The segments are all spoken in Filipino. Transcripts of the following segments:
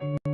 ang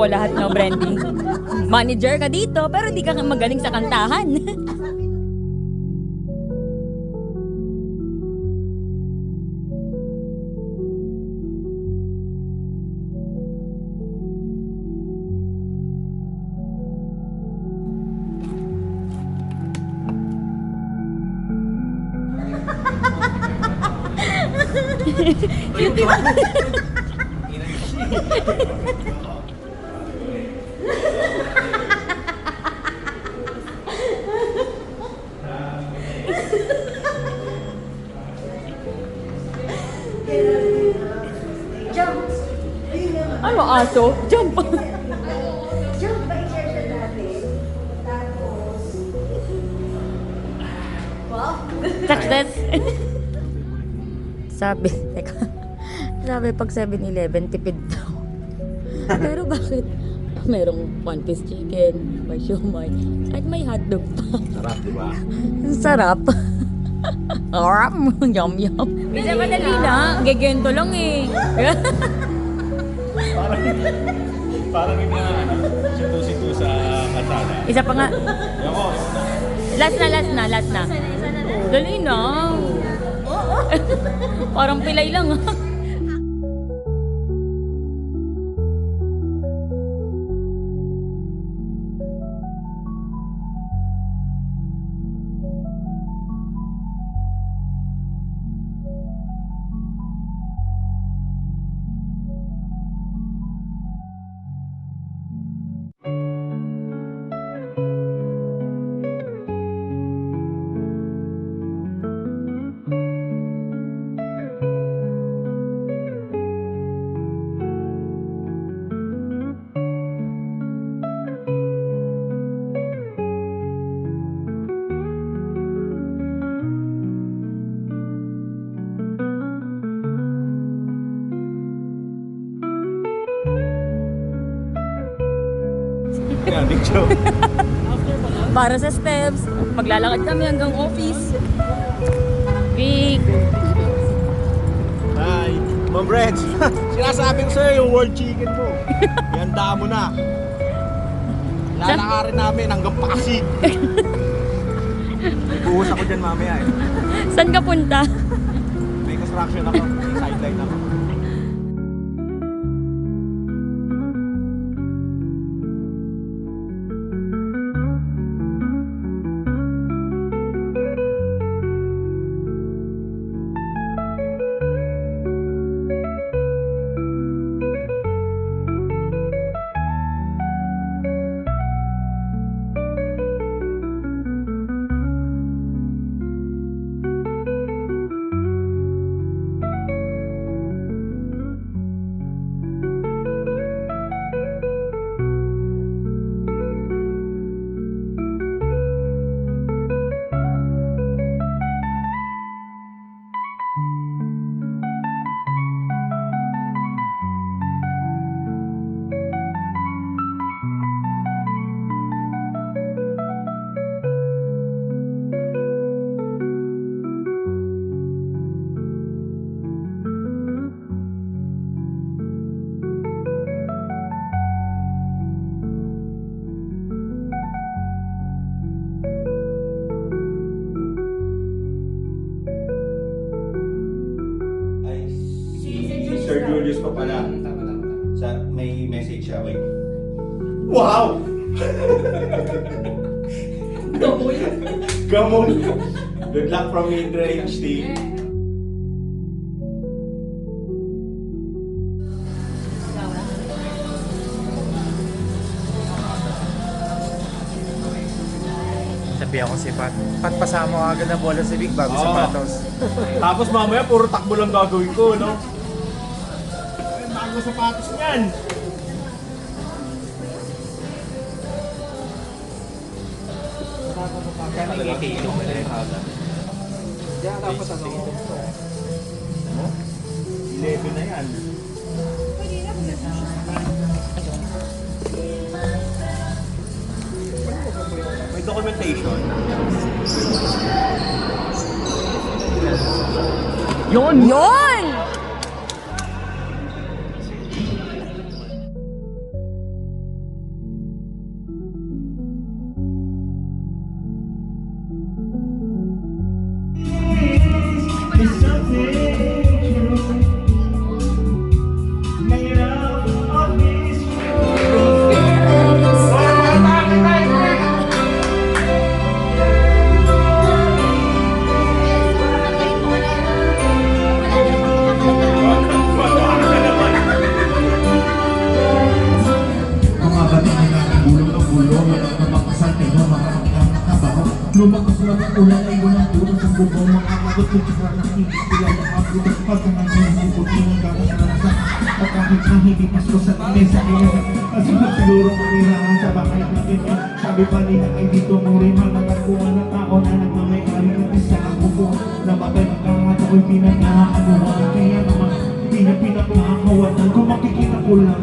makukuha lahat, no, Brandy? Manager ka dito, pero hindi ka magaling sa kantahan. ano aso? Jump! Success! sabi, teka, sabi pag 7-Eleven, tipid daw. Pero bakit? Merong one piece chicken, may siomay, at may hotdog pa. Sarap, di ba? Ang sarap. Arap, yum yum. Bisa madali na, gegento lang eh. Parang, parang yung mga ano, situ-situ sa kasada. Isa pa nga, Yan ko, last na, last na, last na. Dali na. Parang pilay lang ah. Joke. Para sa steps, maglalakad kami hanggang office. Big. Hi, Ma'am Reds. Sinasabi ko sa'yo yung world chicken mo. Ihanda mo na. Lalakarin namin hanggang Pasig. Buhos ako dyan mamaya eh. Saan ka punta? May construction ako. Sa, may message siya, wait. Wow! Gamon! Good luck from Indra HD. Sabi ako si Pat. Pat, pasama ko agad ng bola si Vic bago Oo. sapatos. Tapos mamaya, puro takbo lang gagawin ko, no? bagong sapatos niyan. Kaming ikilong na rin haba. Dapat ano. 11 na yan. Pwede na kung May documentation. Yun! Yun! Sabi pa nila ay dito mo rin Managakuha ng tao na nagmamayari ng isa ang bubong Namatay ng kangat ako'y pinag-aanuhan. Kaya naman pinag-aakawanan Kung makikita ko lang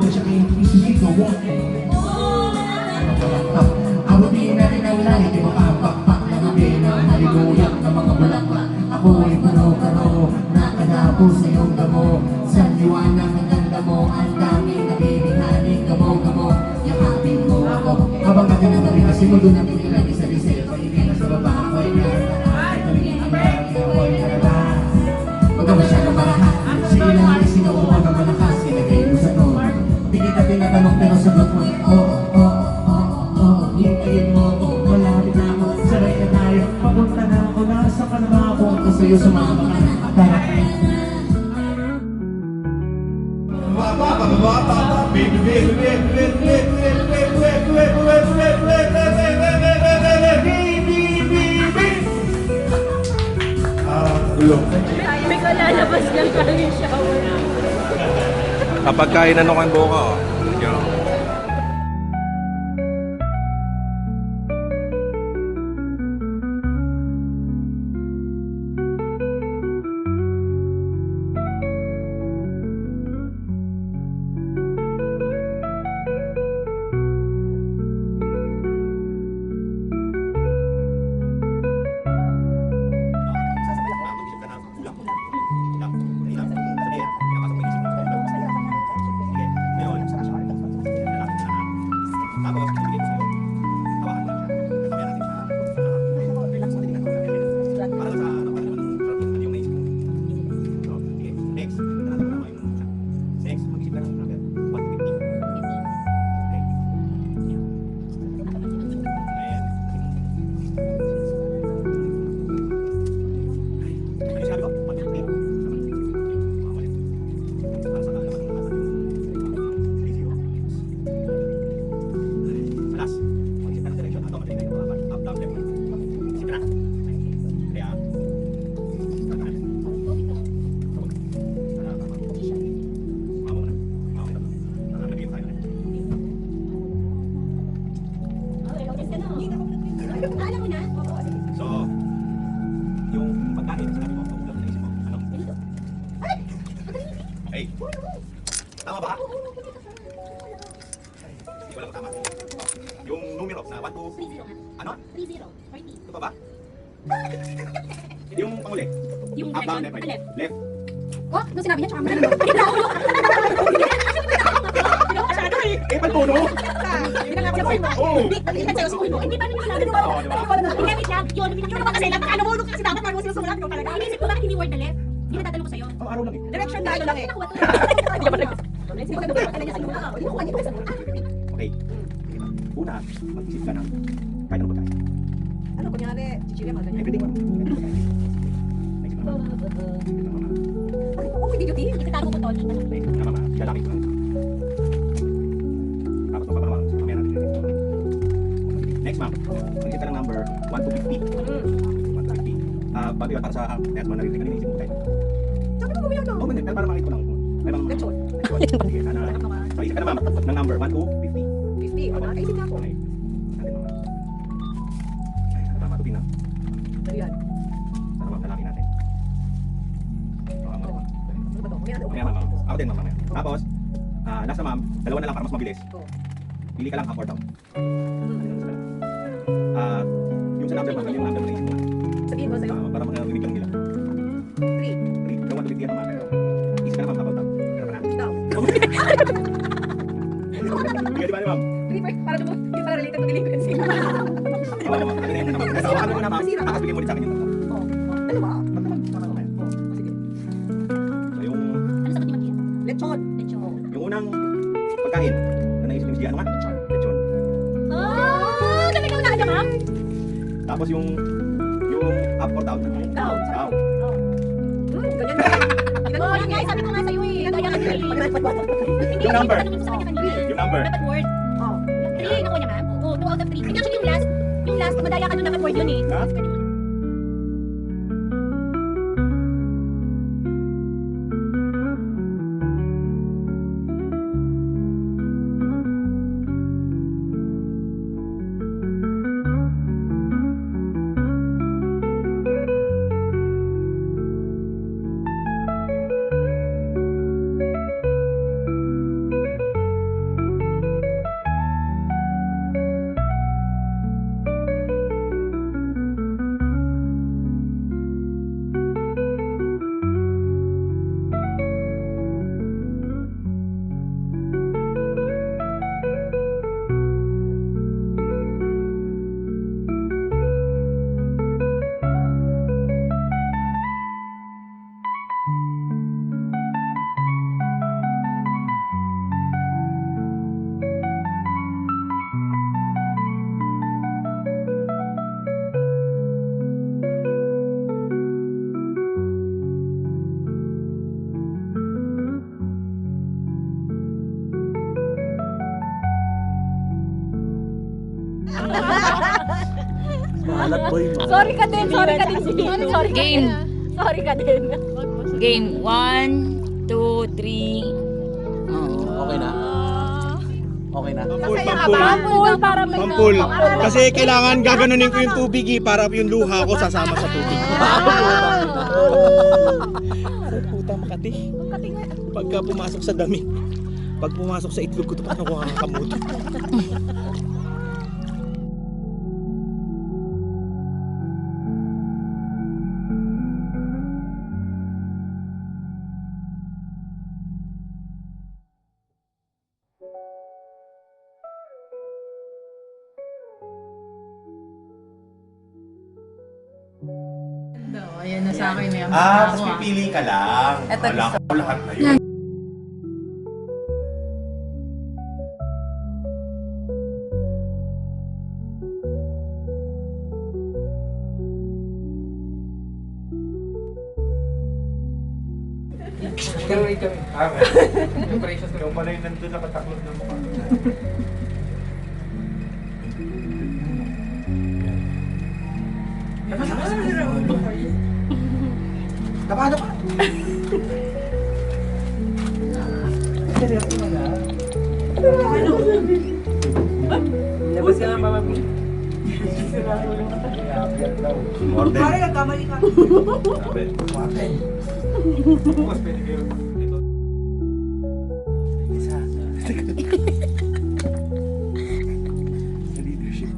Kapag kain ano kang buka, oh. down, left by niya, Ano ko ko ano ko ko ano. Ano, Ay, oo, may video team. Itatago. Lalaki ko ma'am. Mag-isip ka ng number 1 to 50. 1 to 50. Ah, bago yun sa test mo na rin kanina isip mo tayo. Mo yun, no? Oo, ganyan. Para makita ko lang. May mga Lechon. Lechon. Sige, sana. Na ma'am ng number 1 to 50. 50. O, nakakaisip na ako. Okay. Natin mama. Ay, sana tama. Tutin na. Ma'am, dalangin natin. Mamaya ma'am. Ako din, ma'am. mamaya. Tapos, ah, last na ma'am, dalawa na lang para mas mabilis. Oo. Pili ka lang up or down. Ah, yung sa number ma'am, yung number na isip. Sabihin ko sa'yo. Ah, para makarinig lang nila. 3. Three, daw, one to fifty yan, ma'am. Isip ka na ma'am, or down. Pero pa na. Down. Sige, di ba, ma'am? 3 first. Para naman, hindi pala related to delinquency. Oo, ma'am. Ano na yun, ma'am? Nasa hawakan mo na, ma'am. Tapos bigyan mo ulit sa akin yung Tapos yung, yung up or down. Down. Down. Ginagawa niya nga, sabi ko nga sa'yo eh. Kaya ka. Hindi, Yung number. Yung number. Dapat word. Oo. 3 nakuha niya ma'am? Oo, 2 out of 3. Hindi actually yung last. Yung last, madaya ka doon dapat word yun eh. Ha? Sorry ka din, sorry ka din. Sorry ka Game. din. Sorry ka din. Game. One, two, three. Oh. Okay na? Okay na? Pampul, pampul. para may Pampul. Kasi kailangan gaganunin ko yung tubig eh, para yung luha ko sasama sa tubig. Ay, puta makati. Pagka pumasok sa damit, pag pumasok sa itlog ko, ito paano ko kakakamot? Ayan na sa akin. May Ah, tapos pipili ka lang. Eto, Wala ko lahat na yun. Yung pala yung nandun nakataklog Labas ka na, Mama B. Order. Pare, nagkamali ka. Sabi. Mas pwede kayo. Ito. Leadership.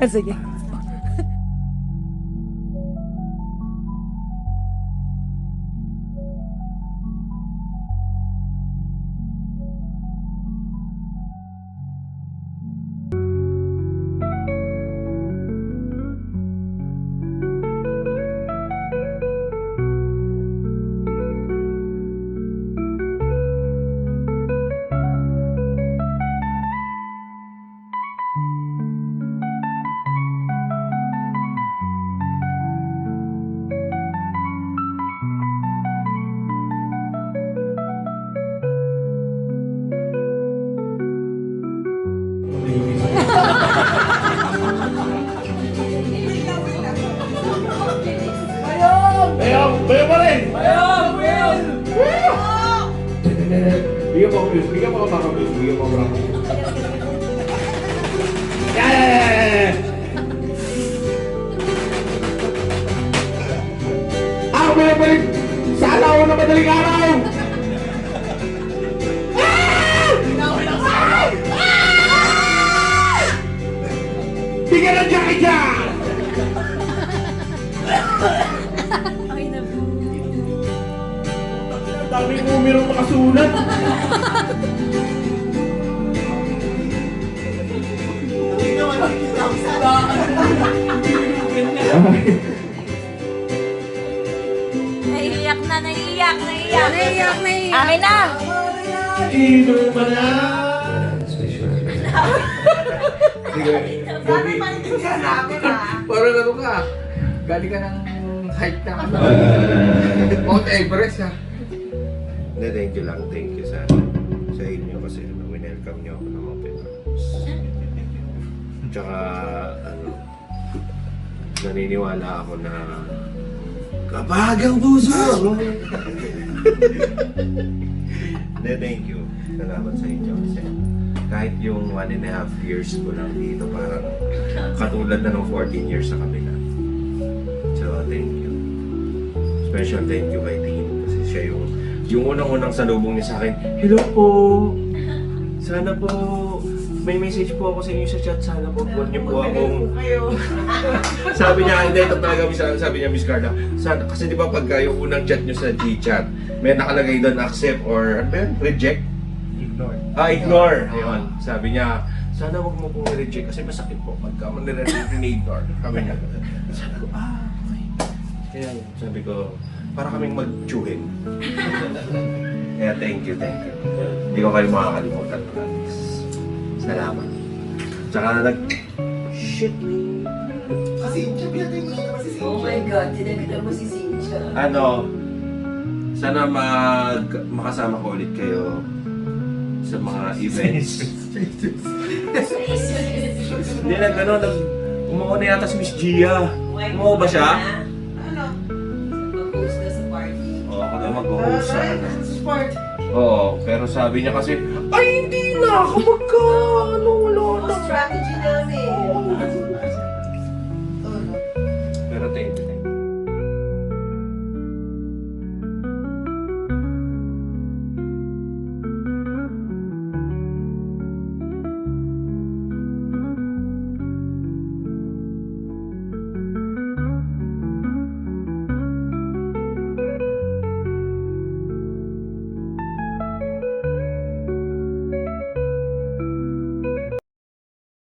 Ah, sige. Bigyan mo ako views. Bigyan mo ako mga views. Bigyan mo ako mga views. Yeah, yeah, yeah, yeah, yeah. Ako binabalik sa alaw na madaling araw! Bigyan ng Jackie Chan! Ang daming numero makasulat. Naiiyak na, naiiyak, naiiyak. Naiiyak, naiiyak. Amin na. Inuman na! Sige. Parang ano ka, galing ka ng hike na ano. Mount Everest ha. Hindi, thank you lang. Thank you sa, sa inyo kasi ano, winelcome niyo ako ng open arms. Tsaka, ano, naniniwala ako na kabagang puso! Hindi, thank you. Salamat sa inyo kasi kahit yung one and a half years ko lang dito, parang katulad na ng 14 years sa kabila. So, thank you. Special thank you kay Dean kasi siya yung yung unang-unang salubong niya sa akin. Hello po! Sana po may message po ako sa inyo sa chat. Sana po huwag niyo po akong... sabi niya, hindi, ito talaga, Miss- sabi niya, Miss Carla. Sana, kasi di ba pagka yung unang chat niyo sa G-chat, may nakalagay doon accept or ano ba yun? Reject? Ignore. Ah, ignore. Ayun. Sabi niya, sana wag mo pong i-reject kasi masakit po pagka mo nire-ignore. Sabi niya. Sabi ko, ah, okay. Kaya yun, sabi ko, para kaming mag-chewing. Kaya thank you, thank you. Hindi ko kayo makakalimutan. promise. Salamat. Tsaka nag... Shit, Oh my God, tinagda mo si Cynthia. ano, sana mag makasama ko ulit kayo sa mga events. Hindi na gano'n, umuo na yata si Miss Gia. Umuo ba siya? Oo, daw mag-host sa ano. Sport. Oo, pero sabi niya kasi, ay hindi na ako magka, ano, wala na. Strategy namin.